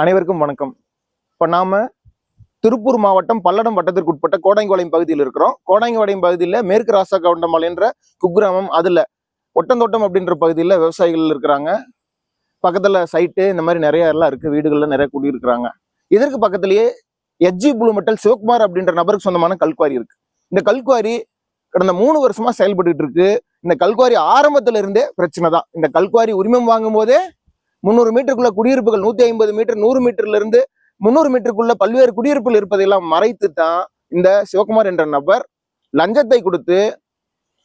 அனைவருக்கும் வணக்கம். இப்போ நாம் திருப்பூர் மாவட்டம் பல்லடம் வட்டத்திற்கு உட்பட்ட கோடாங்கிபாளையம் பகுதியில் இருக்கிறோம். கோடாங்கிபாளையம் பகுதியில் மேற்கு ராசா கவுண்டமல் என்ற குக்கிராமம் அதில் ஒட்டந்தோட்டம் அப்படின்ற பகுதியில் விவசாயிகள் இருக்கிறாங்க. பக்கத்தில் சைட்டு இந்த மாதிரி நிறைய எல்லாம் இருக்குது வீடுகளில் நிறைய குடியிருக்கிறாங்க. இதற்கு பக்கத்திலேயே எஜ்ஜி ப்ளூ மெட்டல் சிவகுமார் அப்படின்ற நபருக்கு சொந்தமான கல்குவாரி இருக்குது இந்த கல்குவாரி கடந்த மூணு வருஷமா செயல்பட்டு இருக்கு. இந்த கல்குவாரி ஆரம்பத்துல இருந்தே பிரச்சனை தான். இந்த கல்குவாரி உரிமம் வாங்கும் போதே முந்நூறு மீட்டருக்குள்ள குடியிருப்புகள் நூத்தி ஐம்பது மீட்டர் நூறு மீட்டர்ல இருந்து முந்நூறு மீட்டருக்குள்ள பல்வேறு குடியிருப்புகள் இருப்பதையெல்லாம் மறைத்து தான் இந்த சிவகுமார் என்ற நபர் லஞ்சத்தை கொடுத்து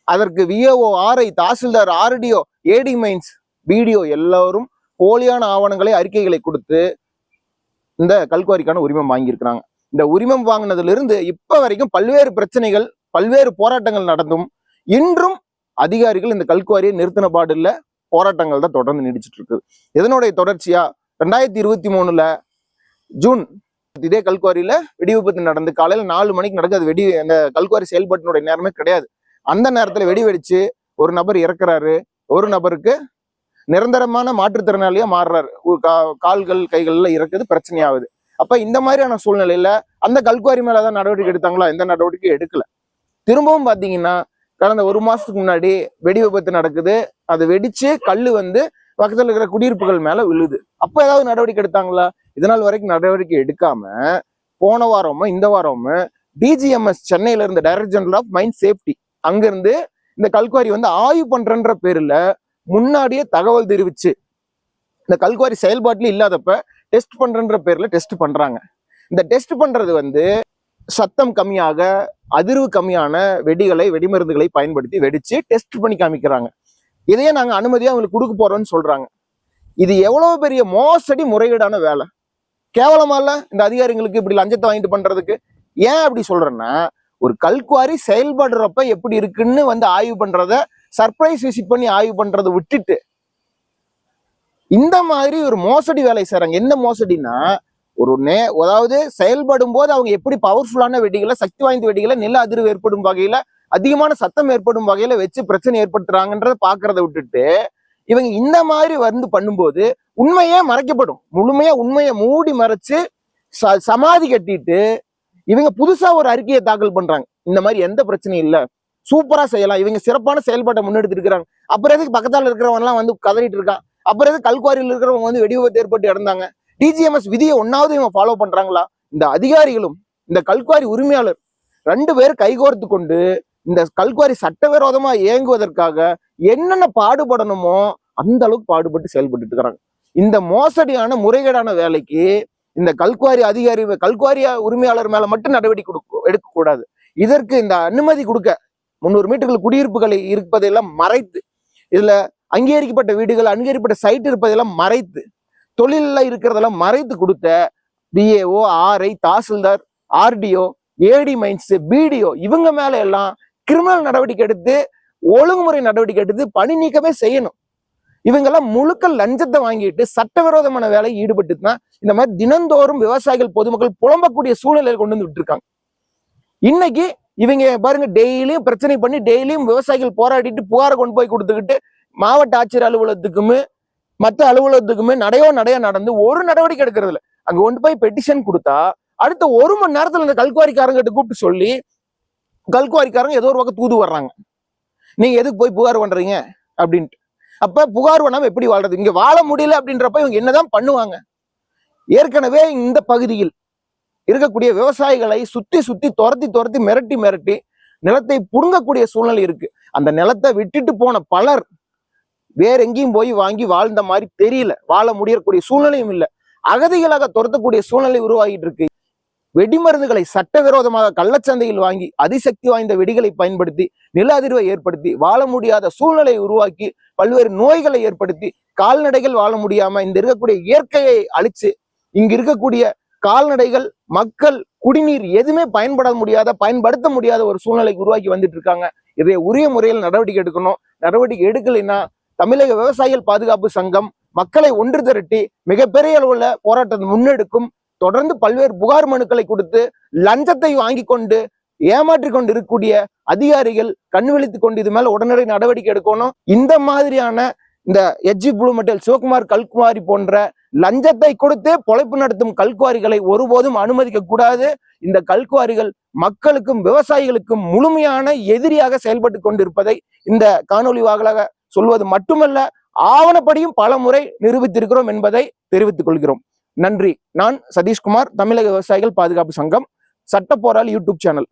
அதற்கு VAO RI tahsildar RDO AD mines BDO எல்லாரும் போலியான ஆவணங்களை அறிக்கைகளை கொடுத்து இந்த கல்குவாரிக்கான உரிமம் வாங்கியிருக்கிறாங்க. இந்த உரிமம் வாங்கினதுல இருந்து இப்ப வரைக்கும் பல்வேறு பிரச்சனைகள் பல்வேறு போராட்டங்கள் நடந்தும் இன்றும் அதிகாரிகள் இந்த கல்குவாரியை நிறுத்தின பாடு இல்லை போராட்டங்கள் தான் தொடர்ந்து நீடிச்சிட்டு இருக்கு இதனுடைய தொடர்ச்சியா ரெண்டாயிரத்தி இருபத்தி மூணுல ஜூன் இதே கல்குவாரியில வெடி விபத்து நடந்து காலையில நாலு மணிக்கு நடக்குது. வெடி அந்த கல்குவாரி செயல்பாட்டினுடைய நேரமே கிடையாது. அந்த நேரத்துல வெடி வெடிச்சு ஒரு நபர் இறக்குறாரு. ஒரு நபருக்கு நிரந்தரமான மாற்றுத்திறனாளியா மாறுறாரு. கா- கால்கள் கைகள்ல இறக்குது பிரச்சனையாகுது. அப்ப இந்த மாதிரியான சூழ்நிலையில அந்த கல்குவாரி மேலதான் நடவடிக்கை எடுத்தாங்களா? எந்த நடவடிக்கையும் எடுக்கல. திரும்பவும் பாத்தீங்கன்னா கடந்த ஒரு மாசத்துக்கு முன்னாடி வெடி விபத்து நடக்குது. அது வெடிச்சு கல் வந்து பக்கத்துல இருக்கிற குடியிருப்புகள் மேல விழுது. அப்ப ஏதாவது நடவடிக்கை எடுத்தாங்களா? இதனால் வரைக்கும் நடவடிக்கை எடுக்காம போன வாரமும் இந்த வாரமும் டிஜிஎம்எஸ் சென்னையில இருந்த director general of mind safety அங்கிருந்து இந்த கல்குவாரி வந்து ஆய்வு பண்றன்ற பேர்ல முன்னாடியே தகவல் தெரிவிச்சு இந்த கல்குவாரி செயல்பாட்டுல இல்லாதப்ப டெஸ்ட் பண்றன்ற பேர்ல டெஸ்ட் பண்றாங்க. இந்த டெஸ்ட் பண்றது வந்து சத்தம் கம்மியாக அதிர்வு கம்மியான வெடிகளை வெடிமருந்துகளை பயன்படுத்தி வெடிச்சு டெஸ்ட் பண்ணி காமிக்கிறாங்க. இதையே நாங்க அனுமதியா அவங்களுக்கு கொடுக்க போறோம்னு சொல்றாங்க. இது எவ்வளவு பெரிய மோசடி முறைகேடான வேலை. கேவலமா இல்ல? இந்த அதிகாரிங்களுக்கு இப்படி லஞ்சத்தை வாங்கிட்டு பண்றதுக்கு. ஏன் அப்படி சொல்றேன்னா ஒரு கல்குவாரி செயல்படுறப்ப எப்படி இருக்குன்னு வந்து ஆய்வு பண்றத சர்ப்ரைஸ் விசிட் பண்ணி ஆய்வு பண்றதை விட்டுட்டு இந்த மாதிரி ஒரு மோசடி வேலை செய்றாங்க. என்ன மோசடின்னா ஒரு நே அதாவது செயல்படும் போது அவங்க எப்படி பவர்ஃபுல்லான வெடிகளை சக்தி வாய்ந்த வெடிகளை நில அதிர்வு ஏற்படும் வகையில அதிகமான சத்தம் ஏற்படும் வகையில வச்சு பிரச்சனை ஏற்படுத்துறாங்கன்றத பாக்குறத விட்டுட்டு இவங்க இந்த மாதிரி வந்து பண்ணும்போது உண்மையே மறைக்கப்படும். முழுமையா உண்மையை மூடி மறைச்சு ச- சமாதி கட்டிட்டு இவங்க புதுசா ஒரு அறிக்கையை தாக்கல் பண்றாங்க. இந்த மாதிரி எந்த பிரச்சனையும் இல்லை. சூப்பரா செய்யலாம். இவங்க சிறப்பான செயல்பாட்டை முன்னெடுத்துட்டு இருக்கிறாங்க அப்புறம் எதுக்கு பக்கத்தால இருக்கிறவங்க எல்லாம் வந்து கதறிட்டு இருக்கான் அப்புறம் எதுக்கு கல்குவாரியில் இருக்கிறவங்க வந்து வெடி விபத்து ஏற்பட்டு இறந்தாங்க? டிஜிஎம்எஸ் விதியை ஒன்னாவது இவங்க ஃபாலோ பண்றாங்களா? இந்த அதிகாரிகளும் இந்த கல்குவாரி உரிமையாளர் ரெண்டு பேர் கைகோர்த்து கொண்டு இந்த கல்குவாரி சட்டவிரோதமா இயங்குவதற்காக என்னென்ன பாடுபடணுமோ அந்த அளவுக்கு பாடுபட்டு செயல்பட்டு இருக்கிறாங்க. இந்த மோசடியான முறைகேடான வேலைக்கு இந்த கல்குவாரி அதிகாரி கல்குவாரி உரிமையாளர் மேல மட்டும் நடவடிக்கை கொடுக்க எடுக்கக்கூடாது. இதற்கு இந்த அனுமதி கொடுக்க முந்நூறு மீட்டர்கள் குடியிருப்புகளை இருப்பதையெல்லாம் மறைத்து இதுல அங்கீகரிக்கப்பட்ட வீடுகள் அங்கீகரிக்கப்பட்ட சைட் இருப்பதெல்லாம் மறைத்து தொழிலில் இருக்கிறதெல்லாம் மறைத்து கொடுத்த BAO RI tahsildar RDO AD mines BDO இவங்க மேல எல்லாம் கிரிமினல் நடவடிக்கை எடுத்து ஒழுங்குமுறை நடவடிக்கை எடுத்து பணி நீக்கமே செய்யணும். இவங்கெல்லாம் முழுக்க லஞ்சத்தை வாங்கிட்டு சட்டவிரோதமான வேலையை ஈடுபட்டு தான் இந்த மாதிரி தினந்தோறும் விவசாயிகள் பொதுமக்கள் புலம்பக்கூடிய சூழ்நிலையில் கொண்டு வந்து விட்டுருக்காங்க. இன்னைக்கு இவங்க பாருங்க டெய்லியும் பிரச்சனை பண்ணி டெய்லியும் விவசாயிகள் போராடிட்டு புகாரை கொண்டு போய் கொடுத்துக்கிட்டு மாவட்ட ஆட்சியர் அலுவலகத்துக்குமே மற்ற அலுவலகத்துக்குமே நடையோ நடையோ நடந்து ஒரு நடவடிக்கை எடுக்கிறது இல்லை அங்க கொண்டு போய் பெட்டிஷன் கொடுத்தா அடுத்த ஒரு மணி நேரத்துல இந்த கல்குவாரிக்காரங்கிட்ட கூப்பிட்டு சொல்லி கல்குவாரிக்காரங்க ஏதோ ஒரு பக்கம் தூது வர்றாங்க. நீங்க எதுக்கு போய் புகார் பண்றீங்க? அப்படின்ட்டு. அப்ப புகார் பண்ணாம எப்படி வாழ்றது? இங்க வாழ முடியல அப்படின்றப்ப இவங்க என்னதான் பண்ணுவாங்க? ஏற்கனவே இந்த பகுதியில் இருக்கக்கூடிய விவசாயிகளை சுத்தி சுத்தி துரத்தி துரத்தி மிரட்டி மிரட்டி நிலத்தை புடுங்கக்கூடிய சூழ்நிலை இருக்கு. அந்த நிலத்தை விட்டுட்டு போன பலர் வேற எங்கேயும் போய் வாங்கி வாழ்ந்த மாதிரி தெரியல. வாழ முடியக்கூடிய சூழ்நிலையும் இல்லை. அகதிகளாக துரத்தக்கூடிய சூழ்நிலை உருவாகிட்டு இருக்கு. வெடிமருந்துகளை சட்டவிரோதமாக கள்ளச்சந்தையில் வாங்கி அதிசக்தி வாய்ந்த வெடிகளை பயன்படுத்தி நில அதிர்வை ஏற்படுத்தி வாழ முடியாத சூழ்நிலையை உருவாக்கி பல்வேறு நோய்களை ஏற்படுத்தி கால்நடைகள் வாழ முடியாம இந்த இருக்கக்கூடிய இயற்கையை அழிச்சு இங்க இருக்கக்கூடிய கால்நடைகள் மக்கள் குடிநீர் எதுவுமே பயன்பட முடியாத பயன்படுத்த முடியாத ஒரு சூழ்நிலைக்கு உருவாக்கி வந்துட்டு இருக்காங்க. இதை உரிய முறையில் நடவடிக்கை எடுக்கணும். நடவடிக்கை எடுக்கலைன்னா தமிழக விவசாயிகள் பாதுகாப்பு சங்கம் மக்களை ஒன்று திரட்டி மிகப்பெரிய அளவுல போராட்டத்தை முன்னெடுக்கும். தொடர்ந்து பல்வேறு புகார் மனுக்களை கொடுத்து லஞ்சத்தை வாங்கி கொண்டு ஏமாற்றி கொண்டு இருக்கக்கூடிய அதிகாரிகள் கண் விழித்து கொண்டு இது மேல உடனடி நடவடிக்கை எடுக்கணும். இந்த மாதிரியான இந்த எஜ்ஜி ப்ளூ சிவகுமார் கல்குமாரி போன்ற லஞ்சத்தை கொடுத்து பொழைப்பு நடத்தும் கல்குவாரிகளை ஒருபோதும் அனுமதிக்க கூடாது. இந்த கல்குவாரிகள் மக்களுக்கும் விவசாயிகளுக்கும் முழுமையான எதிரியாக செயல்பட்டு கொண்டிருப்பதை இந்த காணொலி வாகலாக சொல்வது மட்டுமல்ல ஆவணப்படியும் பல முறை நிரூபித்திருக்கிறோம் என்பதை தெரிவித்துக் கொள்கிறோம். நன்றி. நான் சதீஷ்குமார் தமிழக விவசாயிகள் பாதுகாப்பு சங்கம் சட்ட போராளி யூடியூப் சேனல்.